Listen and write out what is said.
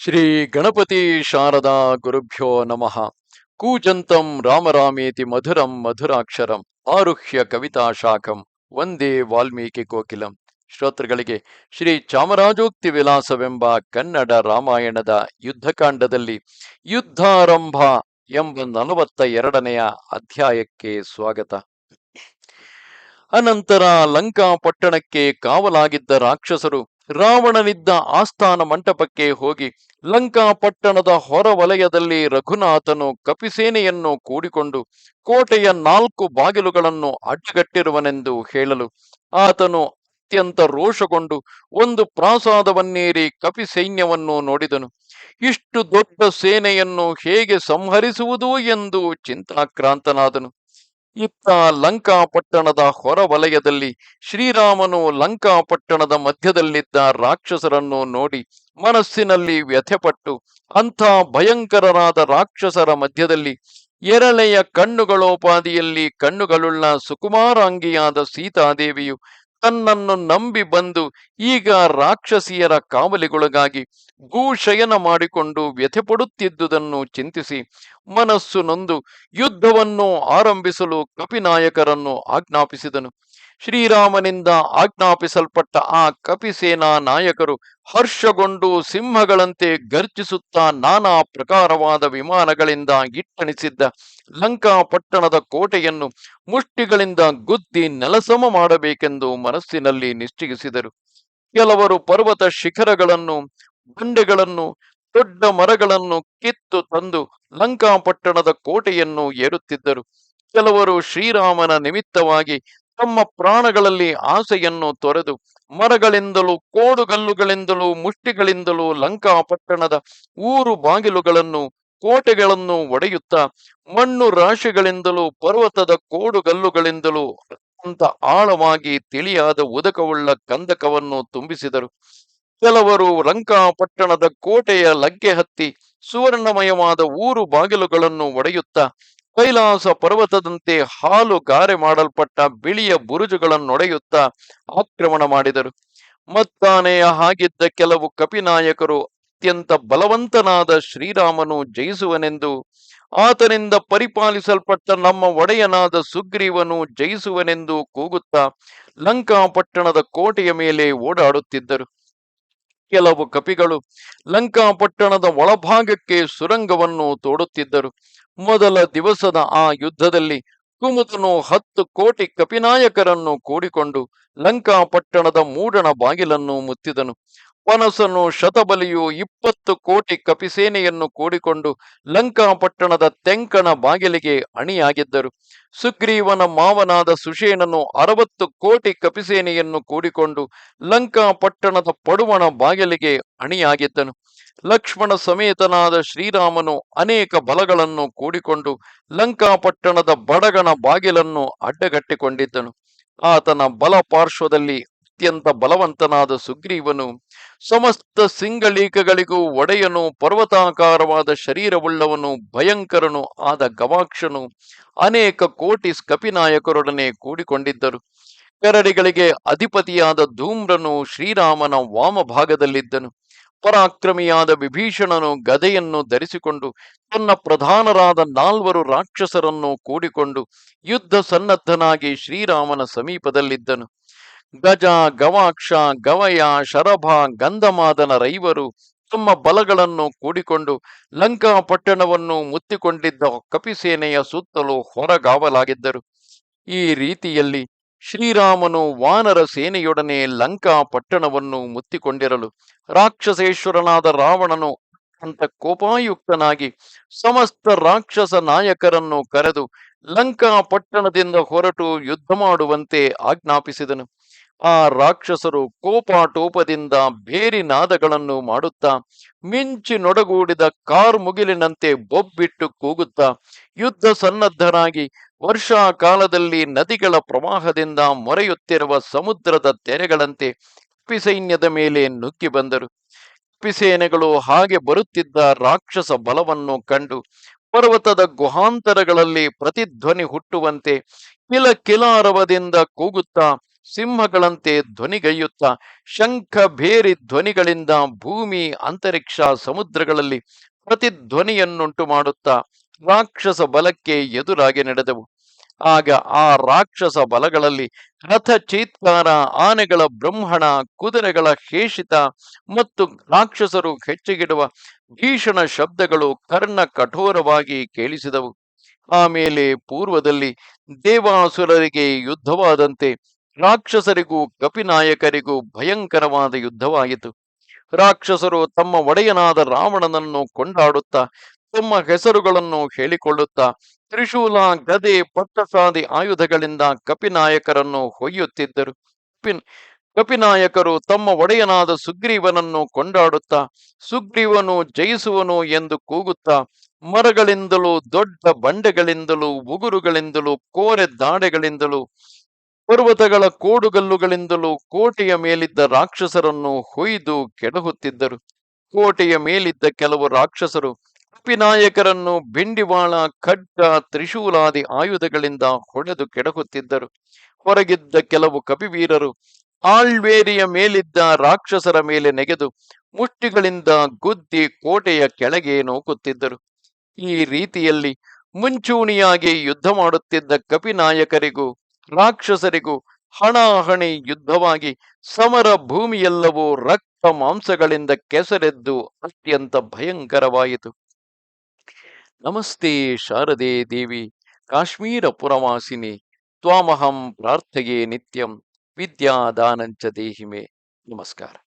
ಶ್ರೀ ಗಣಪತಿ ಶಾರದಾ ಗುರುಭ್ಯೋ ನಮಃ. ಕೂಜಂತಂ ರಾಮರಾಮೇತಿ ಮಧುರಂ ಮಧುರಾಕ್ಷರಂ ಆರುಹ್ಯ ಕವಿತಾ ಶಾಖಂ ವಂದೇ ವಾಲ್ಮೀಕಿ ಕೋಕಿಲಂ. ಶ್ರೋತೃಗಳಿಗೆ ಶ್ರೀ ಚಾಮರಾಜೋಕ್ತಿ ವಿಲಾಸವೆಂಬ ಕನ್ನಡ ರಾಮಾಯಣದ ಯುದ್ಧಕಾಂಡದಲ್ಲಿ ಯುದ್ಧಾರಂಭ ಎಂಬ ನಲವತ್ತ ಎರಡನೆಯ ಅಧ್ಯಾಯಕ್ಕೆ ಸ್ವಾಗತ. ಅನಂತರ ಲಂಕಾ ಪಟ್ಟಣಕ್ಕೆ ಕಾವಲಾಗಿದ್ದ ರಾಕ್ಷಸರು ರಾವಣನಿದ್ದ ಆಸ್ಥಾನ ಮಂಟಪಕ್ಕೆ ಹೋಗಿ ಲಂಕಾ ಪಟ್ಟಣದ ಹೊರವಲಯದಲ್ಲಿ ರಘುನಾಥನು ಕಪಿಸೇನೆಯನ್ನು ಕೂಡಿಕೊಂಡು ಕೋಟೆಯ ನಾಲ್ಕು ಬಾಗಿಲುಗಳನ್ನು ಅಡ್ಡಗಟ್ಟಿರುವನೆಂದು ಹೇಳಲು ಆತನು ಅತ್ಯಂತ ರೋಷಗೊಂಡು ಒಂದು ಪ್ರಾಸಾದವನ್ನೇರಿ ಕಪಿ ಸೈನ್ಯವನ್ನು ನೋಡಿದನು. ಇಷ್ಟು ದೊಡ್ಡ ಸೇನೆಯನ್ನು ಹೇಗೆ ಸಂಹರಿಸುವುದು ಎಂದು ಚಿಂತಾಕ್ರಾಂತನಾದನು. ಇತ್ತ ಲಂಕಾ ಪಟ್ಟಣದ ಹೊರವಲಯದಲ್ಲಿ ಶ್ರೀರಾಮನು ಲಂಕಾ ಪಟ್ಟಣದ ಮಧ್ಯದಲ್ಲಿದ್ದ ರಾಕ್ಷಸರನ್ನು ನೋಡಿ ಮನಸ್ಸಿನಲ್ಲಿ ವ್ಯಥೆಪಟ್ಟು ಅಂಥ ಭಯಂಕರರಾದ ರಾಕ್ಷಸರ ಮಧ್ಯದಲ್ಲಿ ಎರಳೆಯ ಕಣ್ಣುಗಳೋಪಾದಿಯಲ್ಲಿ ಕಣ್ಣುಗಳುಳ್ಳ ಸುಕುಮಾರಾಂಗಿಯಾದ ಸೀತಾದೇವಿಯು ತನ್ನನ್ನು ನಂಬಿ ಬಂದು ಈಗ ರಾಕ್ಷಸಿಯರ ಕಾವಲಿಗೊಳಗಾಗಿ ಭೂಶಯನ ಮಾಡಿಕೊಂಡು ವ್ಯಥೆಪಡುತ್ತಿದ್ದುದನ್ನು ಚಿಂತಿಸಿ ಮನಸ್ಸು ನೊಂದು ಯುದ್ಧವನ್ನು ಆರಂಭಿಸಲು ಕಪಿನಾಯಕರನ್ನು ಆಜ್ಞಾಪಿಸಿದನು. ಶ್ರೀರಾಮನಿಂದ ಆಜ್ಞಾಪಿಸಲ್ಪಟ್ಟ ಆ ಕಪಿಸೇನಾ ನಾಯಕರು ಹರ್ಷಗೊಂಡು ಸಿಂಹಗಳಂತೆ ಗರ್ಜಿಸುತ್ತಾ ನಾನಾ ಪ್ರಕಾರವಾದ ವಿಮಾನಗಳಿಂದ ಗಿಟ್ಟಣಿಸಿದ್ದ ಲಂಕಾ ಪಟ್ಟಣದ ಕೋಟೆಯನ್ನು ಮುಷ್ಟಿಗಳಿಂದ ಗುದ್ದಿ ನೆಲಸಮ ಮಾಡಬೇಕೆಂದು ಮನಸ್ಸಿನಲ್ಲಿ ನಿಶ್ಚಯಿಸಿದರು. ಕೆಲವರು ಪರ್ವತ ಶಿಖರಗಳನ್ನು, ಬಂಡೆಗಳನ್ನು, ದೊಡ್ಡ ಮರಗಳನ್ನು ಕಿತ್ತು ತಂದು ಲಂಕಾ ಪಟ್ಟಣದ ಕೋಟೆಯನ್ನು ಏರುತ್ತಿದ್ದರು. ಕೆಲವರು ಶ್ರೀರಾಮನ ನಿಮಿತ್ತವಾಗಿ ತಮ್ಮ ಪ್ರಾಣಗಳಲ್ಲಿ ಆಸೆಯನ್ನು ತೊರೆದು ಮರಗಳಿಂದಲೂ ಕೋಡುಗಲ್ಲುಗಳಿಂದಲೂ ಮುಷ್ಟಿಗಳಿಂದಲೂ ಲಂಕಾ ಪಟ್ಟಣದ ಊರು ಬಾಗಿಲುಗಳನ್ನು, ಕೋಟೆಗಳನ್ನು ಒಡೆಯುತ್ತಾ ಮಣ್ಣು ರಾಶಿಗಳಿಂದಲೂ ಪರ್ವತದ ಕೋಡುಗಲ್ಲುಗಳಿಂದಲೂ ಅತ್ಯಂತ ಆಳವಾಗಿ ತಿಳಿಯಾದ ಉದಕವುಳ್ಳ ಕಂದಕವನ್ನು ತುಂಬಿಸಿದರು. ಕೆಲವರು ಲಂಕಾ ಪಟ್ಟಣದ ಕೋಟೆಯ ಲಗ್ಗೆ ಹತ್ತಿ ಸುವರ್ಣಮಯವಾದ ಊರು ಬಾಗಿಲುಗಳನ್ನು ಒಡೆಯುತ್ತಾ ಕೈಲಾಸ ಪರ್ವತದಂತೆ ಹಾಲು ಗಾರೆ ಮಾಡಲ್ಪಟ್ಟ ಬಿಳಿಯ ಬುರುಜುಗಳನ್ನೊಡೆಯುತ್ತಾ ಆಕ್ರಮಣ ಮಾಡಿದರು. ಮತ್ತಾನೆಯ ಹಾಗಿದ್ದ ಕೆಲವು ಕಪಿನಾಯಕರು ಅತ್ಯಂತ ಬಲವಂತನಾದ ಶ್ರೀರಾಮನು ಜಯಿಸುವನೆಂದು, ಆತನಿಂದ ಪರಿಪಾಲಿಸಲ್ಪಟ್ಟ ನಮ್ಮ ಒಡೆಯನಾದ ಸುಗ್ರೀವನು ಜಯಿಸುವನೆಂದು ಕೂಗುತ್ತಾ ಲಂಕಾ ಪಟ್ಟಣದ ಕೋಟೆಯ ಮೇಲೆ ಓಡಾಡುತ್ತಿದ್ದರು. ಕೆಲವು ಕಪಿಗಳು ಲಂಕಾಪಟ್ಟಣದ ಒಳಭಾಗಕ್ಕೆ ಸುರಂಗವನ್ನು ತೋಡುತ್ತಿದ್ದರು. ಮೊದಲ ದಿವಸದ ಆ ಯುದ್ಧದಲ್ಲಿ ಕುಮುದನು ಹತ್ತು ಕೋಟಿ ಕಪಿನಾಯಕರನ್ನು ಕೂಡಿಕೊಂಡು ಲಂಕಾಪಟ್ಟಣದ ಮೂಡಣ ಬಾಗಿಲನ್ನು ಮುತ್ತಿದನು. ಪನಸನು ಶತಬಲಿಯು ಇಪ್ಪತ್ತು ಕೋಟಿ ಕಪಿಸೇನೆಯನ್ನು ಕೂಡಿಕೊಂಡು ಲಂಕಾಪಟ್ಟಣದ ತೆಂಕಣ ಬಾಗಿಲಿಗೆ ಅಣಿಯಾಗಿದ್ದರು. ಸುಗ್ರೀವನ ಮಾವನಾದ ಸುಷೇಣನು ಅರವತ್ತು ಕೋಟಿ ಕಪಿಸೇನೆಯನ್ನು ಕೂಡಿಕೊಂಡು ಲಂಕಾಪಟ್ಟಣದ ಪಡುವಣ ಬಾಗಿಲಿಗೆ ಅಣಿಯಾಗಿದ್ದನು. ಲಕ್ಷ್ಮಣ ಸಮೇತನಾದ ಶ್ರೀರಾಮನು ಅನೇಕ ಬಲಗಳನ್ನು ಕೂಡಿಕೊಂಡು ಲಂಕಾಪಟ್ಟಣದ ಬಡಗಣ ಬಾಗಿಲನ್ನು ಅಡ್ಡಗಟ್ಟಿಕೊಂಡಿದ್ದನು. ಆತನ ಬಲ ಪಾರ್ಶ್ವದಲ್ಲಿ ಅತ್ಯಂತ ಬಲವಂತನಾದ ಸುಗ್ರೀವನು ಸಮಸ್ತ ಸಿಂಗಳೀಕಗಳಿಗೂ ಒಡೆಯನು, ಪರ್ವತಾಕಾರವಾದ ಶರೀರವುಳ್ಳವನು, ಭಯಂಕರನು ಆದ ಗವಾಕ್ಷನು, ಅನೇಕ ಕೋಟಿ ಕಪಿನಾಯಕರೊಡನೆ ಕೂಡಿಕೊಂಡಿದ್ದರು. ಕರಡಿಗಳಿಗೆ ಅಧಿಪತಿಯಾದ ಧೂಮ್ರನು ಶ್ರೀರಾಮನ ವಾಮಭಾಗದಲ್ಲಿದ್ದನು. ಪರಾಕ್ರಮಿಯಾದ ವಿಭೀಷಣನು ಗದೆಯನ್ನು ಧರಿಸಿಕೊಂಡು ತನ್ನ ಪ್ರಧಾನರಾದ ನಾಲ್ವರು ರಾಕ್ಷಸರನ್ನು ಕೂಡಿಕೊಂಡು ಯುದ್ಧ ಸನ್ನದ್ಧನಾಗಿ ಶ್ರೀರಾಮನ ಸಮೀಪದಲ್ಲಿದ್ದನು. ಗಜ ಗವಾಕ್ಷ ಗವಯ ಶರಭ ಗಂಧಮಾದನ ರೈವರು ತಮ್ಮ ಬಲಗಳನ್ನು ಕೂಡಿಕೊಂಡು ಲಂಕಾ ಪಟ್ಟಣವನ್ನು ಮುತ್ತಿಕೊಂಡಿದ್ದ ಕಪಿಸೇನೆಯ ಸುತ್ತಲೂ ಹೊರಗಾವಲಾಗಿದ್ದರು. ಈ ರೀತಿಯಲ್ಲಿ ಶ್ರೀರಾಮನು ವಾನರ ಸೇನೆಯೊಡನೆ ಲಂಕಾ ಪಟ್ಟಣವನ್ನು ಮುತ್ತಿಕೊಂಡಿರಲು ರಾಕ್ಷಸೇಶ್ವರನಾದ ರಾವಣನು ಅಂತ ಕೋಪಾಯುಕ್ತನಾಗಿ ಸಮಸ್ತ ರಾಕ್ಷಸ ನಾಯಕರನ್ನು ಕರೆದು ಲಂಕಾ ಪಟ್ಟಣದಿಂದ ಹೊರಟು ಯುದ್ಧ ಮಾಡುವಂತೆ ಆಜ್ಞಾಪಿಸಿದನು. ಆ ರಾಕ್ಷಸರು ಕೋಪಾಟೋಪದಿಂದ ಬೇರಿ ನಾದಗಳನ್ನು ಮಾಡುತ್ತಾ ಮಿಂಚಿ ನೊಡಗೂಡಿದ ಕಾರ್ ಮುಗಿಲಿನಂತೆ ಬೊಬ್ಬಿಟ್ಟು ಕೂಗುತ್ತಾ ಯುದ್ಧ ಸನ್ನದ್ಧರಾಗಿ ವರ್ಷಾ ಕಾಲದಲ್ಲಿ ನದಿಗಳ ಪ್ರವಾಹದಿಂದ ಮೊರೆಯುತ್ತಿರುವ ಸಮುದ್ರದ ತೆರೆಗಳಂತೆ ಪಿಸೈನ್ಯದ ಮೇಲೆ ನುಗ್ಗಿ ಬಂದರು. ಕಪಿಸೇನೆಗಳು ಹಾಗೆ ಬರುತ್ತಿದ್ದ ರಾಕ್ಷಸ ಬಲವನ್ನು ಕಂಡು ಪರ್ವತದ ಗುಹಾಂತರಗಳಲ್ಲಿ ಪ್ರತಿಧ್ವನಿ ಹುಟ್ಟುವಂತೆ ಕಿಲ ಕಿಲಾರವದಿಂದ ಕೂಗುತ್ತಾ ಸಿಂಹಗಳಂತೆ ಧ್ವನಿಗೈಯುತ್ತಾ ಶಂಖ ಭೇರಿ ಧ್ವನಿಗಳಿಂದ ಭೂಮಿ ಅಂತರಿಕ್ಷ ಸಮುದ್ರಗಳಲ್ಲಿ ಪ್ರತಿಧ್ವನಿಯನ್ನುಂಟು ಮಾಡುತ್ತಾ ರಾಕ್ಷಸ ಬಲಕ್ಕೆ ಎದುರಾಗಿ ನಡೆದವು. ಆಗ ಆ ರಾಕ್ಷಸ ಬಲಗಳಲ್ಲಿ ರಥ ಚೀತ್ಕಾರ ಆನೆಗಳ ಬ್ರಹ್ಮಣ, ಕುದುರೆಗಳ ಶೇಷಿತ ಮತ್ತು ರಾಕ್ಷಸರು ಹೆಚ್ಚಿಗಿಡುವ ಭೀಷಣ ಶಬ್ದಗಳು ಕರ್ಣ ಕಠೋರವಾಗಿ ಕೇಳಿಸಿದವು. ಆಮೇಲೆ ಪೂರ್ವದಲ್ಲಿ ದೇವಾಸುರರಿಗೆ ಯುದ್ಧವಾದಂತೆ ರಾಕ್ಷಸರಿಗೂ ಕಪಿನಾಯಕರಿಗೂ ಭಯಂಕರವಾದ ಯುದ್ಧವಾಯಿತು. ರಾಕ್ಷಸರು ತಮ್ಮ ಒಡೆಯನಾದ ರಾವಣನನ್ನು ಕೊಂಡಾಡುತ್ತಾ, ತಮ್ಮ ಹೆಸರುಗಳನ್ನು ಹೇಳಿಕೊಳ್ಳುತ್ತಾ, ತ್ರಿಶೂಲ ಗದೆ ಪಟ್ಟಸಾದಿ ಆಯುಧಗಳಿಂದ ಕಪಿನಾಯಕರನ್ನು ಹೊಯ್ಯುತ್ತಿದ್ದರು. ಕಪಿ- ಕಪಿನಾಯಕರು ತಮ್ಮ ಒಡೆಯನಾದ ಸುಗ್ರೀವನನ್ನು ಕೊಂಡಾಡುತ್ತಾ, ಸುಗ್ರೀವನು ಜಯಿಸುವನು ಎಂದು ಕೂಗುತ್ತಾ, ಮರಗಳಿಂದಲೂ ದೊಡ್ಡ ಬಂಡೆಗಳಿಂದಲೂ ಉಗುರುಗಳಿಂದಲೂ ಕೋರೆ ದಾಡೆಗಳಿಂದಲೂ ಪರ್ವತಗಳ ಕೋಡುಗಲ್ಲುಗಳಿಂದಲೂ ಕೋಟೆಯ ಮೇಲಿದ್ದ ರಾಕ್ಷಸರನ್ನು ಹೊಯ್ದು ಕೆಡಹುತ್ತಿದ್ದರು. ಕೋಟೆಯ ಮೇಲಿದ್ದ ಕೆಲವು ರಾಕ್ಷಸರು ಕಪಿನಾಯಕರನ್ನು ಬಿಂಡಿವಾಳ, ಖಡ್ಗ, ತ್ರಿಶೂಲಾದಿ ಆಯುಧಗಳಿಂದ ಹೊಡೆದು ಕೆಡಹುತ್ತಿದ್ದರು. ಹೊರಗಿದ್ದ ಕೆಲವು ಕಪಿವೀರರು ಆಳ್ವೇರಿಯ ಮೇಲಿದ್ದ ರಾಕ್ಷಸರ ಮೇಲೆ ನೆಗೆದು ಮುಷ್ಟಿಗಳಿಂದ ಗುದ್ದಿ ಕೋಟೆಯ ಕೆಳಗೆ ನೂಕುತ್ತಿದ್ದರು. ಈ ರೀತಿಯಲ್ಲಿ ಮುಂಚೂಣಿಯಾಗಿ ಯುದ್ಧ ಮಾಡುತ್ತಿದ್ದ ಕಪಿನಾಯಕರಿಗೂ ರಾಕ್ಷಸರಿಗೂ ಹಣಾಹಣಿ ಯುದ್ಧವಾಗಿ ಸಮರ ಭೂಮಿಯೆಲ್ಲವೂ ರಕ್ತ ಮಾಂಸಗಳಿಂದ ಕೆಸರೆದ್ದು ಅತ್ಯಂತ ಭಯಂಕರವಾಯಿತು. ನಮಸ್ತೆ ಶಾರದೆ ದೇವಿ, ಕಾಶ್ಮೀರ ಪುರವಾಸಿನಿ, ತ್ವಾಮಹಂ ಪ್ರಾರ್ಥೆಯೇ ನಿತ್ಯಂ, ವಿದ್ಯಾದಾನಂಚ ದೇಹಿಮೆ. ನಮಸ್ಕಾರ.